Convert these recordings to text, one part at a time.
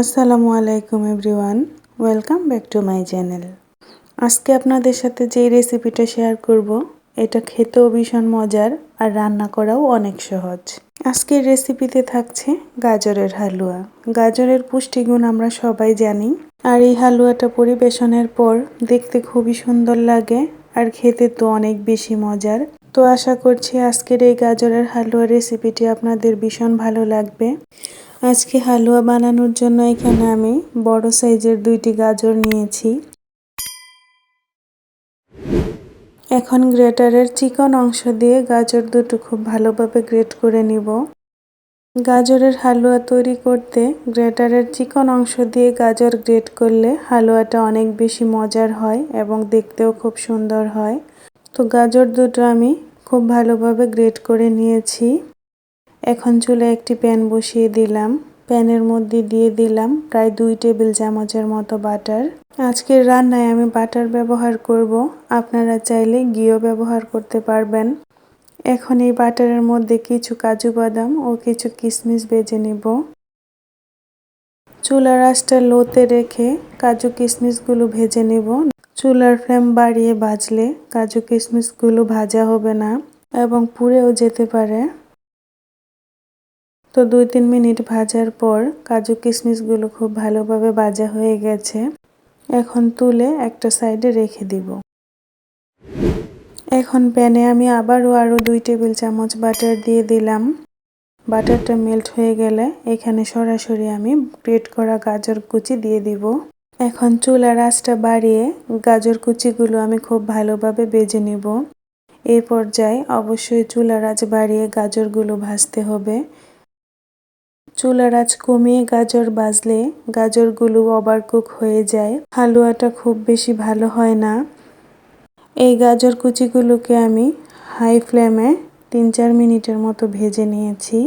আসসালামু আলাইকুম everyone, welcome back to my channel. আজকে আপনাদের সাথে যে রেসিপিটা শেয়ার করব, এটা খেতেও ভীষণ মজার আর রান্না করাও অনেক সহজ। আজকের রেসিপিতে থাকছে গাজরের হালুয়া। গাজরের পুষ্টিগুণ আমরা সবাই জানি, আর এই হালুয়াটা পরিবেশনের পর দেখতে খুবই সুন্দর লাগে আর খেতে তো অনেক বেশি মজার। তো আশা করছি আজকের এই গাজরের হালুয়া রেসিপিটি আপনাদের ভীষণ ভালো লাগবে। আজকে হালুয়া বানানোর জন্য এখানে আমি বড় সাইজের দুইটি গাজর নিয়েছি। এখন গ্রেটারের চিকন অংশ দিয়ে গাজর দুটো খুব ভালোভাবে গ্রেট করে নিব। গাজরের হালুয়া তৈরি করতে গ্রেটারের চিকন অংশ দিয়ে গাজর গ্রেট করলে হালুয়াটা অনেক বেশি মজার হয় এবং দেখতেও খুব সুন্দর হয়। তো গাজর দুটো আমি খুব ভালোভাবে গ্রেট করে নিয়েছি। এখন চুলে একটি প্যান বসিয়ে দিলাম। প্যানের মধ্যে দিয়ে দিলাম প্রায় দুই টেবিল চামচের মতো বাটার। আজকের রান্নায় আমি বাটার ব্যবহার করব। আপনারা চাইলে ঘিও ব্যবহার করতে পারবেন। এখন এই বাটারের মধ্যে কিছু কাজু বাদাম ও কিছু কিশমিশ বেজে নিব। চুলার আঁচটা লোতে রেখে কাজু কিশমিশগুলো ভেজে নিব। চুলার ফ্লেম বাড়িয়ে ভাজলে কাজু কিশমিশগুলো ভাজা হবে না এবং পুড়েও যেতে পারে। তো দুই তিন মিনিট ভাজার পর কাজু কিশমিশগুলো খুব ভালোভাবে ভাজা হয়ে গেছে। এখন তুলে একটা সাইডে রেখে দিব। এখন প্যানে আমি আবারও আরও দুই টেবিল চামচ বাটার দিয়ে দিলাম। বাটারটা মেল্ট হয়ে গেলে এখানে সরাসরি আমি গ্রেট করা গাজর কুচি দিয়ে দিব। এখন চুলার আঁচটা বাড়িয়ে গাজর কুচিগুলো আমি খুব ভালোভাবে বেজে নিব। এই পর্যায়ে অবশ্যই চুলার আঁচ বাড়িয়ে গাজরগুলো ভাজতে হবে। চুলার আঁচ কমিয়ে গাজর বাজলে গাজরগুলো ওভারকুক হয়ে যায়। হালুয়াটা খুব বেশি ভালো হয় না। এই গাজর কুচিগুলোকে আমি হাই ফ্লেমে তিন চার মিনিটের মতো ভেজে নিয়েছি।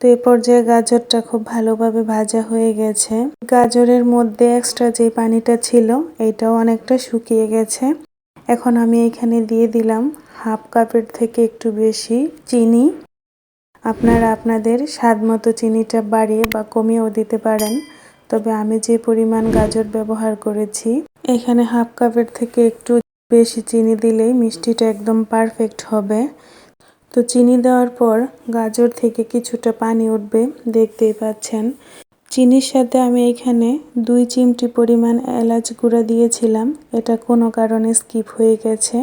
তো এ পর্যায়ে গাজরটা খুব ভালোভাবে ভাজা হয়ে গেছে। গাজরের মধ্যে এক্সট্রা যে পানিটা ছিল, এটাও অনেকটা শুকিয়ে গেছে। এখন আমি এখানে দিয়ে দিলাম হাফ কাপের থেকে একটু বেশি চিনি। আপনারা আপনাদের স্বাদ মতো চিনিটা বাড়িয়ে বা কমিয়েও দিতে পারেন। তবে আমি যে পরিমাণ গাজর ব্যবহার করেছি, এখানে হাফ কাপের থেকে একটু বেশি চিনি দিলেই মিষ্টিটা একদম পারফেক্ট হবে। তো চিনি দেওয়ার পর গাজর থেকে কিছুটা পানি উঠবে, দেখতেই পাচ্ছেন। চিনির সাথে আমি এখানে দুই চিমটি পরিমাণ এলাচ গুঁড়া দিয়েছিলাম। এটা কোনো কারণে স্কিপ হয়ে গেছে।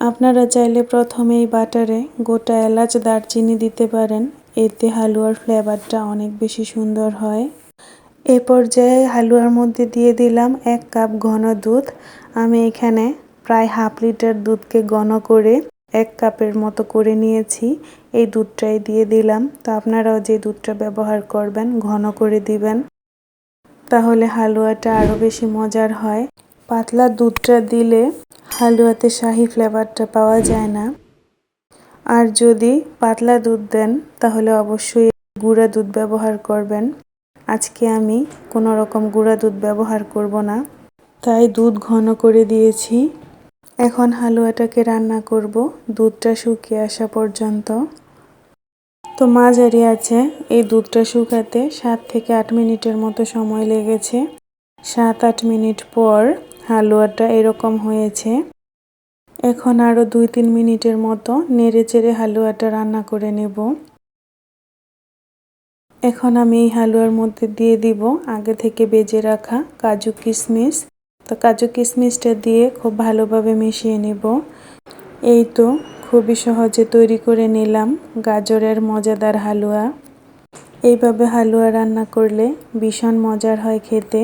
আপনারা চাইলে প্রথমেই বাটারে গোটা এলাচ দারচিনি দিতে পারেন। এতে হালুয়ার ফ্লেভারটা অনেক বেশি সুন্দর হয়। এ পর্যায়ে হালুয়ার মধ্যে দিয়ে দিলাম এক কাপ ঘন দুধ। আমি এখানে প্রায় হাফ লিটার দুধকে ঘন করে এক কাপের মতো করে নিয়েছি। এই দুধটাই দিয়ে দিলাম। তো আপনারাও যে দুধটা ব্যবহার করবেন, ঘন করে দিবেন, তাহলে হালুয়াটা আরও বেশি মজার হয়। পাতলা দুধটা দিলে হালুয়াতে শাহি ফ্লেভারটা পাওয়া যায় না। আর যদি পাতলা দুধ দেন, তাহলে অবশ্যই গুঁড়া দুধ ব্যবহার করবেন। আজকে আমি কোনো রকম গুঁড়া দুধ ব্যবহার করব না। তাই দুধ ঘন করে দিয়েছি। এখন হালুয়াটাকে রান্না করব, দুধটা শুকিয়ে আসা পর্যন্ত। তো মাঝারি আছে, এই দুধটা শুকাতে সাত থেকে আট মিনিটের মতো সময় লেগেছে। সাত আট মিনিট পর হালুয়াটা এরকম হয়েছে। এখন আরও দুই তিন মিনিটের মতো নেড়ে চেড়ে হালুয়াটা রান্না করে নেব। এখন আমি এই হালুয়ার মধ্যে দিয়ে দিব আগে থেকে বেজে রাখা কাজু কিশমিশ। তো কাজু কিশমিশটা দিয়ে খুব ভালোভাবে মিশিয়ে নেব। এই তো খুবই সহজে তৈরি করে নিলাম গাজরের মজাদার হালুয়া। এইভাবে হালুয়া রান্না করলে ভীষণ মজার হয় খেতে।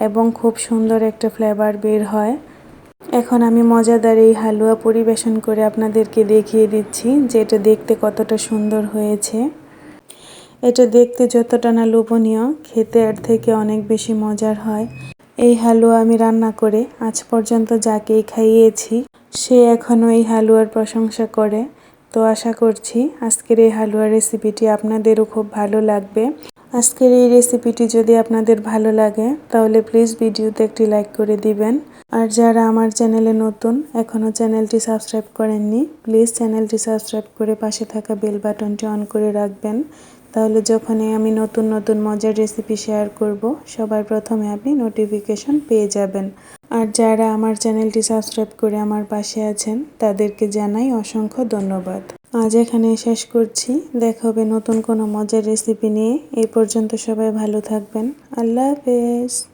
এবং খুব সুন্দর একটা ফ্লেভার বের হয়। এখন আমি মজাদার এই হালুয়া পরিবেশন করে আপনাদেরকে দেখিয়ে দিচ্ছি যে এটা দেখতে কতটা সুন্দর হয়েছে। এটা দেখতে যতটা না লোভনীয়, খেতে এর থেকে অনেক বেশি মজার হয়। এই হালুয়া আমি রান্না করে আজ পর্যন্ত যাকেই খাইয়েছি, সে এখনও এই হালুয়ার প্রশংসা করে। তো আশা করছি আজকের এই হালুয়া রেসিপিটি আপনাদেরও খুব ভালো লাগবে। আজকের এই রেসিপিটি যদি আপনাদের ভালো লাগে, তাহলে প্লিজ ভিডিওতে একটি লাইক করে দিবেন। আর যারা আমার চ্যানেলে নতুন এখনও চ্যানেলটি সাবস্ক্রাইব করেননি প্লিজ চ্যানেলটি সাবস্ক্রাইব করে পাশে থাকা বেল বাটনটি অন করে রাখবেন। তাহলে যখনই আমি নতুন নতুন মজার রেসিপি শেয়ার করব, সবার প্রথমে আপনি নোটিফিকেশন পেয়ে যাবেন। আর যারা আমার চ্যানেলটি সাবস্ক্রাইব করে আমার পাশে আছেন, তাদেরকে জানাই অসংখ্য ধন্যবাদ। আজ এখানে শেষ করছি। দেখা হবে নতুন কোনো মজার রেসিপি নিয়ে। এই পর্যন্ত সবাই ভালো থাকবেন। আল্লাহ হাফেজ।